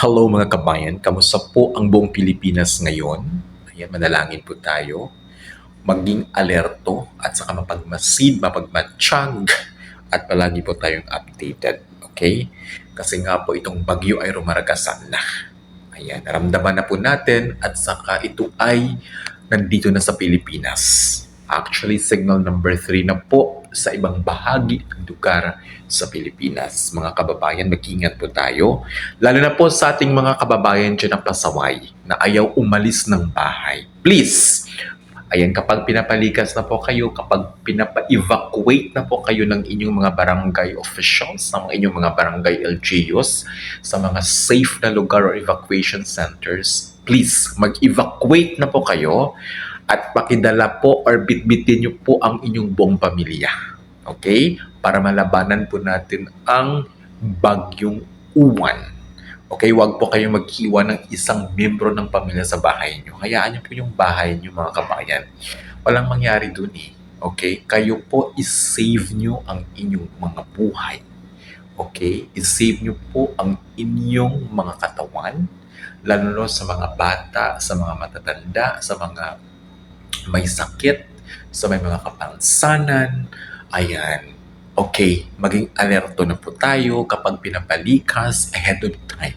Hello mga kabayan, kamusta po ang buong Pilipinas ngayon? Ayan, manalangin po tayo. Maging alerto at saka mapagmasid, mapagmatsyag at palagi po tayong updated. Okay? Kasi nga po itong bagyo ay rumaragasan na. Ayan, naramdaman na po natin at saka ito ay nandito na sa Pilipinas. Actually, signal number 3 na po sa ibang bahagi ng lugar sa Pilipinas. Mga kababayan, mag-ingat po tayo. Lalo na po sa ating mga kababayan dyan na pasaway na ayaw umalis ng bahay. Please, ayan, kapag pinapalikas na po kayo, kapag pinapa-evacuate na po kayo ng inyong mga barangay officials, ng inyong mga barangay LGUs, sa mga safe na lugar or evacuation centers, please, mag-evacuate na po kayo at pakidala po or bitbitin niyo po ang inyong buong pamilya. Okay? Para malabanan po natin ang bagyong uwan. Okay, wag po kayong mag-iwan ng isang membro ng pamilya sa bahay niyo. Hayaan niyo po yung bahay niyo mga kabayan. Walang mangyari dun eh. Okay? Kayo po is-save niyo ang inyong mga buhay. Okay? I-save niyo po ang inyong mga katawan, lalo na sa mga bata, sa mga matatanda, sa mga may sakit, sa may mga kapansanan. Ayan. Okay, maging alerto na po tayo kapag pinapalikas ahead of time.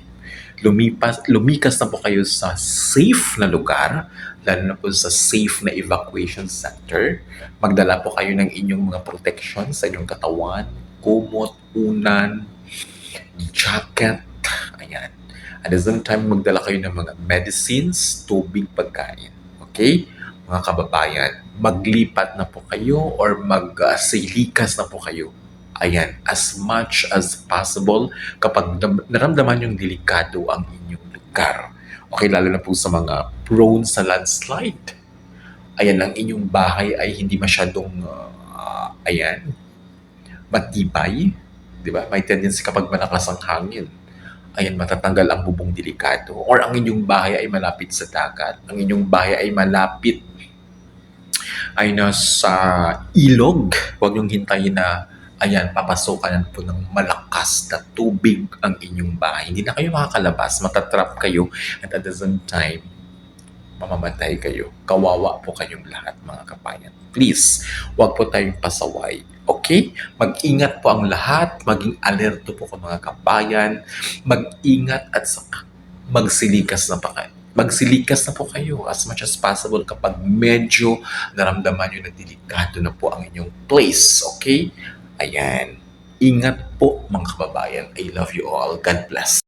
Lumipas, lumikas na po kayo sa safe na lugar, lalo na po sa safe na evacuation center. Magdala po kayo ng inyong mga protection sa inyong katawan, kumot, unan, jacket, ayan. At the same time, magdala kayo ng mga medicines, tubig, pagkain. Okay? Mga kababayan, maglipat na po kayo or magsilikas na po kayo. Ayan, as much as possible kapag naramdaman yung delikado ang inyong lugar. Okay, lalo na po sa mga prone sa landslide. Ayan, ang inyong bahay ay hindi masyadong, ah, ayan, matibay. Di ba? May tendency kapag malakas ang hangin ayan, matatanggal ang bubong delikado. Or ang inyong bahay ay malapit sa dagat. Ang inyong bahay ay malapit ay nasa ilog. Huwag niyong hintayin na ayan, papasokan po ng malakas na tubig ang inyong bahay. Hindi na kayo makakalabas, matatrap kayo, at at the same time, mamamatay kayo. Kawawa po kayong lahat, mga kabayan. Please, huwag po tayong pasaway. Okay? Mag-ingat po ang lahat, maging alerto po kung mga kabayan, mag-ingat at magsilikas na pa kayo. Magsilikas na po kayo as much as possible kapag medyo naramdaman nyo na delikado na po ang inyong place. Okay? Ayan. Ingat po mga kababayan. I love you all. God bless.